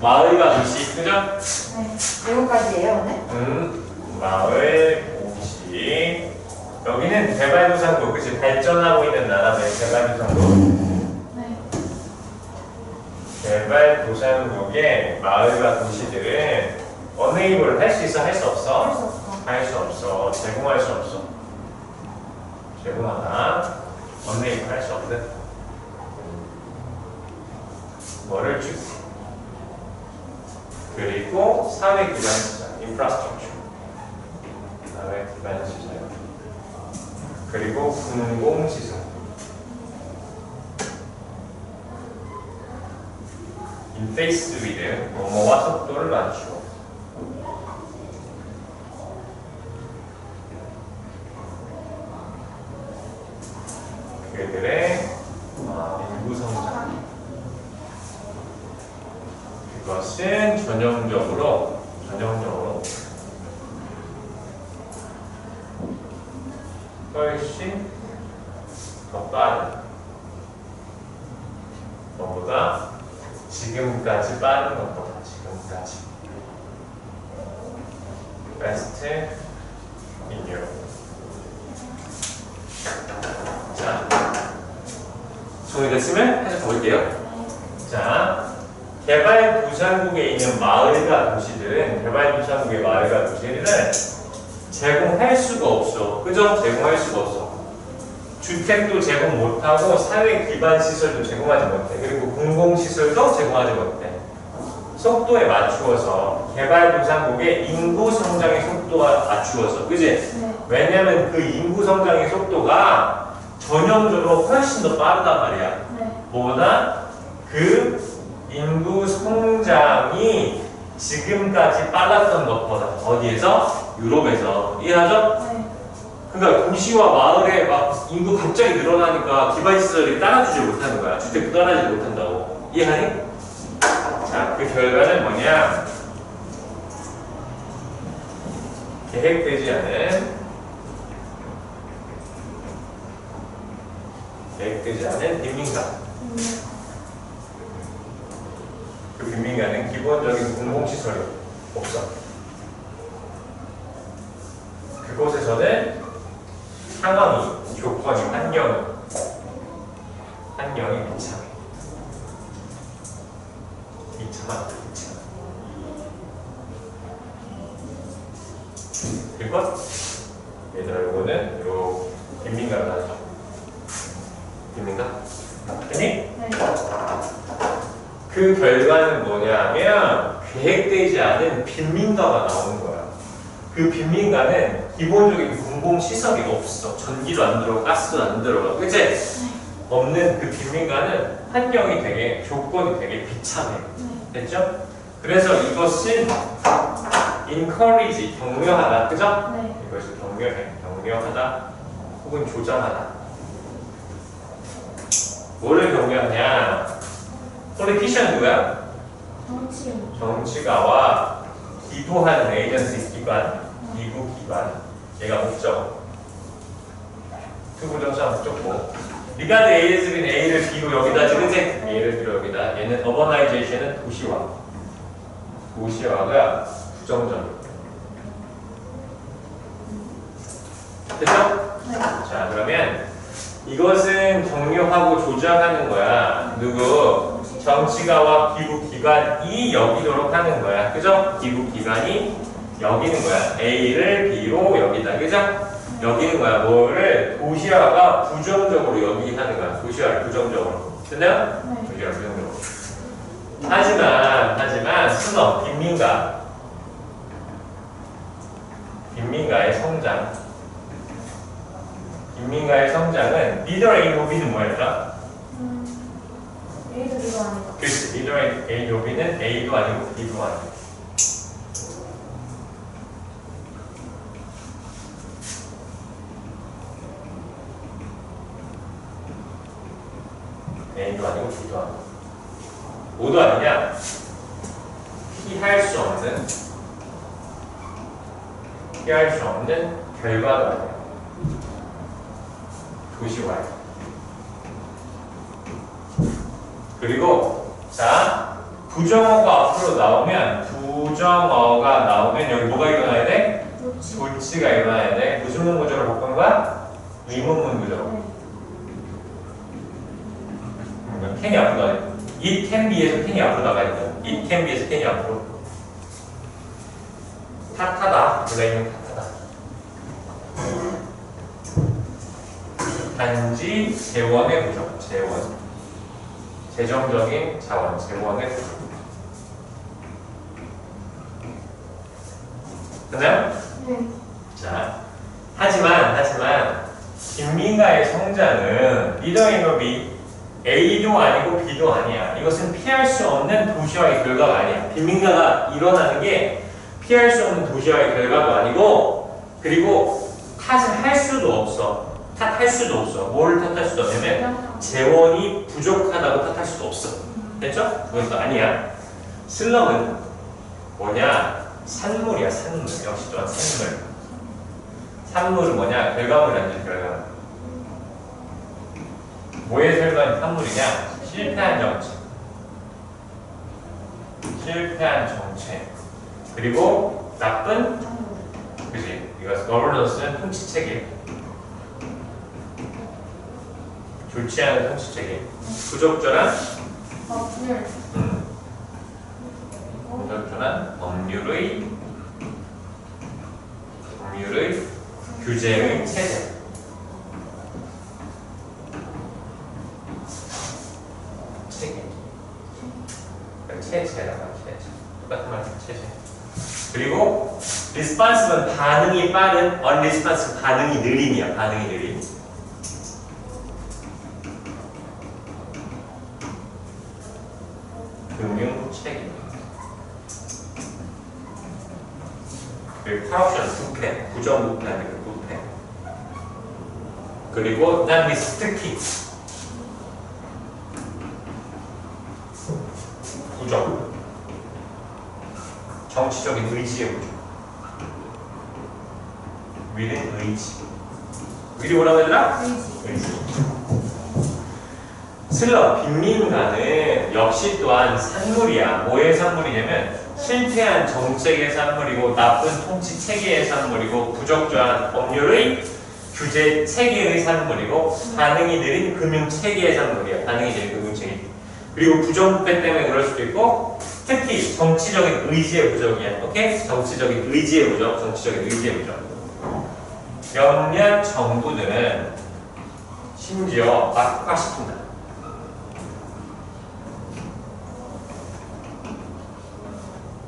마을과 도시, 그죠? 네. 이거까지예요, 오늘? 음, 마을, 도시. 여기는 개발도상국, 그치? 발전하고 있는 나라들, 개발도상국. 네. 개발도상국의 마을과 도시들은 어네이블 할수 있어, 할수할 없어? 수 없어. 할 수 없어. 제공할 수 없어. 제공하다. 어네이블 할수 없는. 뭐를 주 그리고 사회 기반 시설, 인프라스트럭처. 사회 기반 시설. 그리고 공공 시설. 인페이스 위드 뭐뭐와 속도를 맞추어. 그들의 아, 인구 성장. 그것은 전형적으로 전형적으로 훨씬 더 빠른 뭐보다 지금까지 빠른 것보다 지금까지 best in Europe 자 정리됐으면 해서 볼게요. 자 개발도상국에 있는 마을과 도시들은 개발도상국의 마을과 도시들은 제공할 수가 없어. 그죠? 제공할 수가 없어. 주택도 제공 못하고 사회 기반 시설도 제공하지 못해. 그리고 공공시설도 제공하지 못해. 속도에 맞추어서 개발도상국의 인구 성장의 속도와 맞추어서. 그지? 네. 왜냐면 그 인구 성장의 속도가 전형적으로 훨씬 더 빠르단 말이야. 네. 뭐보다 그 인구 성장이 지금까지 빨랐던 것보다 어디에서? 유럽에서 이해하죠? 네. 그러니까 도시와 마을에 막 인구 갑자기 늘어나니까 기반시설이 따라주지 못하는 거야 주택도 따라주지 못한다고 이해하니? 자, 그 결과는 뭐냐 계획되지 않은 계획되지 않은 빈민가 음, 그 빈민가는 기본적인 공공시설이 없어. 그곳에서는 상황이, 조건이, 환경이, 환경이 비참해. 비참하다, 비참해. 그리고 얘들아, 요거는 요 빈민가로 하죠. 빈민가? 아니? 네. 그 결과는 뭐냐면 계획되지 않은 빈민가가 나오는 거야. 그 빈민가는 기본적인 공공시설이 없어. 전기도 안 들어가, 가스도 안 들어가. 그치? 없는 그 빈민가는 환경이 되게, 조건이 되게 비참해. 네. 됐죠? 그래서 이것은 encourage, 격려하다. 그죠? 네. 이것이 격려해. 격려하다. 혹은 조장하다. 뭐를 격려하냐? 폴리티션 누구야? 정치. 정치가와 기부하는 에이전시 기관, 기부 기관, 얘가 목적. 투부정사 목적고. 리가드 A에서 는 A를 B로 여기다 지그지? A를 B로 여기다. 얘는 어버나이제이션은 도시화. 도시화가 부정적. 됐죠? 네. 자 그러면 이것은 격려하고 조장하는 거야. 누구? 정치가와 기부기관이 여기도록 하는 거야. 그죠? 기부기관이 여기는 거야. A를 B로 여기다. 그죠? 여기는 거야. 뭐를 도시화가 부정적으로 여기 하는 거야. 도시화를 부정적으로. 됐나요? 네. 도시화 부정적으로. 하지만, 하지만, 순어, 빈민가. 빈민가의 성장. 빈민가의 성장은 리더 A 로비는 뭐였다? 음, A도. 그렇지. 리더 A 로비는 A도 아니고 B도 아니고. A도 아니고 B도 아니고. 뭐도 아니냐? 피할 수 없는 피할 수 없는 결과가 아니야. 도시화예요. 그리고 자 부정어가 앞으로 나오면 부정어가 나오면 여기 뭐가 일어나야 돼? 조치가 일어나야 돼. 무슨 문 구조를 바꾸는 거야? 의문문 구조. 네. 그러니까 캔이 앞으로 나가야 돼. It can be에서 캔이 앞으로 나가야 돼. It can be에서 캔이 앞으로. 탓하다. 블레임은 탓하다. 단지 재원의 부족. 재원. 재정적인 자원. 재원의 부족. 됐나요? 네. 자, 하지만 하지만 김민가의 성장은 리더인 법이 A도 아니고 B도 아니야. 이것은 피할 수 없는 도시화의 결과가 아니야. 빈민가가 일어나는 게 피할 수 없는 도시화의 결과도 아니고 그리고 탓을 할 수도 없어. 탓할 수도 없어. 뭘 탓할 수도 없냐면 재원이 부족하다고 탓할 수도 없어. 됐죠? 그것도 아니야. 슬럼은 뭐냐? 산물이야, 산물. 역시 또한 산물. 산물은 뭐냐? 결과물 아니야, 결과물. 뭐의 결과는 산물이냐? 실패한 정책. 실패한 정책. 그리고 나쁜, 그지? 이거 governance는 통치 책임. 좋지 않은 통치 책임. 부적절한 법률. 음, 부적절한 법률의 법률의 규제의 체제. 체계. 그러니까 체제라고 체제. 똑같은 말 체제. 그리고 responsive는 반응이 빠른, unresponsive 반응이 느림이야, 반응이 느림. 그리고 corruption 부패, 부정 부패하는 그 부패. 그리고 non restrictive. 부정. 정치적인 의지의 부정. 위는 의지. 위리 뭐라고 얘들아? 의지. 의지. 슬러 빈민가는 역시 또한 산물이야. 뭐의 산물이냐면 실패한 정책의 산물이고 나쁜 통치 체계의 산물이고 부적절한 법률의 규제 체계의 산물이고 반응이 느린 금융 체계의 산물이야. 반응이 느린 금융 체계. 그리고 부정부패 때문에 그럴 수도 있고 특히 정치적인 의지의 부족이야. 오케이? 정치적인 의지의 부족, 정치적인 의지의 부족. 몇몇 정부들은 심지어 악화시킨다.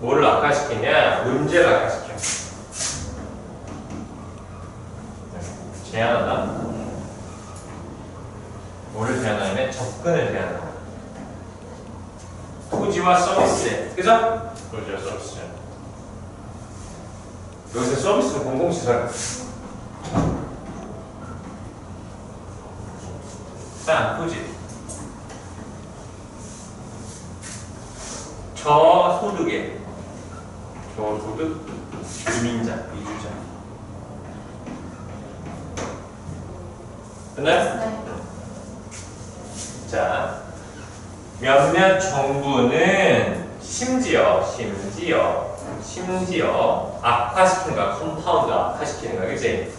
뭐를 악화시키냐? 문제를 악화시켜. 제한하다. 뭐를 제한하냐면 접근을 제한하다. 토지와 서비스. 그죠? 토지와 서비스. 여기서 서비스는 공공시설. 땅, 토지. 저소득에 저소득 이민자, 이주자. 됐나요? 네. 자, 몇몇 정부는 심지어, 심지어, 심지어 악화시키는 거야. 컴파운드 악화시키는 거야. 그치?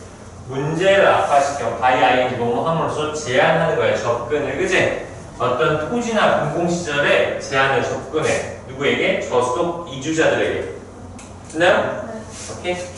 문제를 악화시켜 바이 아이엔지 뭐뭐 함으로써 제한하는 거야. 접근을. 그치? 어떤 토지나 공공시설에 제한을 접근해. 누구에게? 저소득 이주자들에게. 됐나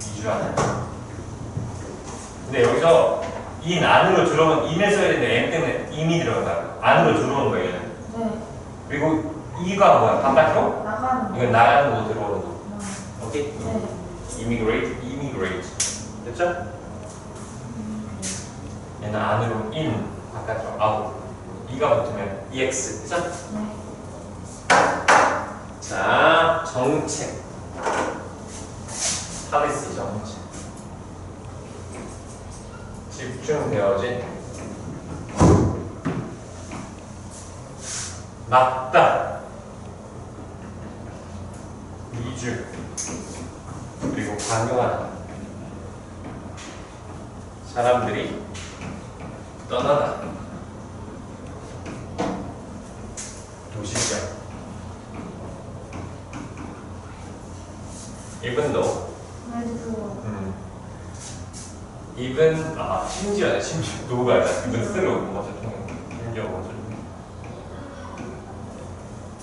2줄 안에 근데 여기서 in 안으로 들어온 인을 써야 되는데 n 때문에 in이 들어간다 안으로 들어오는 거예요 네. 그리고 이가 뭐야 반반으로? 나가는 이건 나가는 거 들어오는 거 음. 오케이? 네. immigrate, immigrate 됐죠? 음. 얘는 안으로 in 바깥으로 out 이가 붙으면 ex 됐죠? 네. 자 정책 정책. 집중되어진 맞다. 이주 그리고 강요하다. 사람들이 떠나다. 도시적. 이분도 음. 이분 아 심지어네 심지어 노가 아니라 쓰러 먼저 통해 심지어 먼저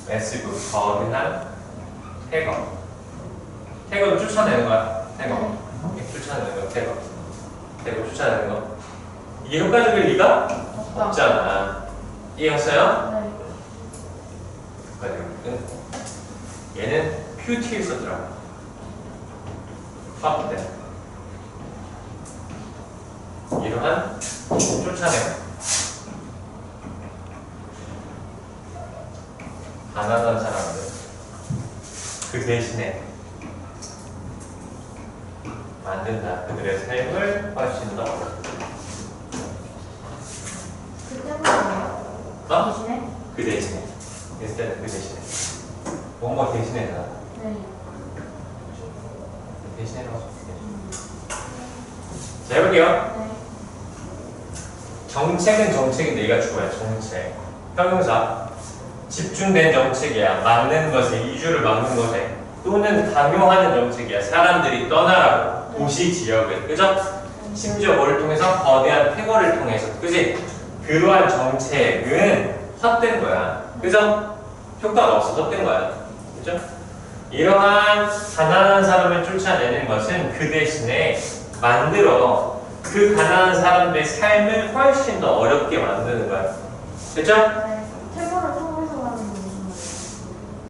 매시브 거대한 태거 태거를 쫓아내는 거야? 태거 쫓아내는 거 태거 태거 쫓아내는 거? 이게 효과적일 리가. 없잖아. 이해했어요? 네. 효과적인 얘는 큐티에 썼더라고 확대 이러한 쫓아내고 가난한 사람들. 그 대신에 만든다. 그들의 삶을 훨씬 더그 어? 대신에? 그 대신에. 그랬을 때는 그 대신에. 뭔가 대신해라 네. 대신해라고 자 해볼게요. 네. 정책은 정책인데 얘가 주어야 정책. 형용사. 집중된 정책이야. 막는 것에 이주를 막는 것에 또는 강요하는 정책이야. 사람들이 떠나라고. 도시 지역을. 그죠? 심지어 뭐를 통해서? 거대한 폐거를 통해서. 그지? 그러한 정책은 헛된 거야. 그죠? 효과가 없어 헛된 거야. 그죠? 이러한 가난한 사람을 쫓아내는 것은 그 대신에 만들어 그 가난한 사람들의 삶을 훨씬 더 어렵게 만드는 거야. 그죠?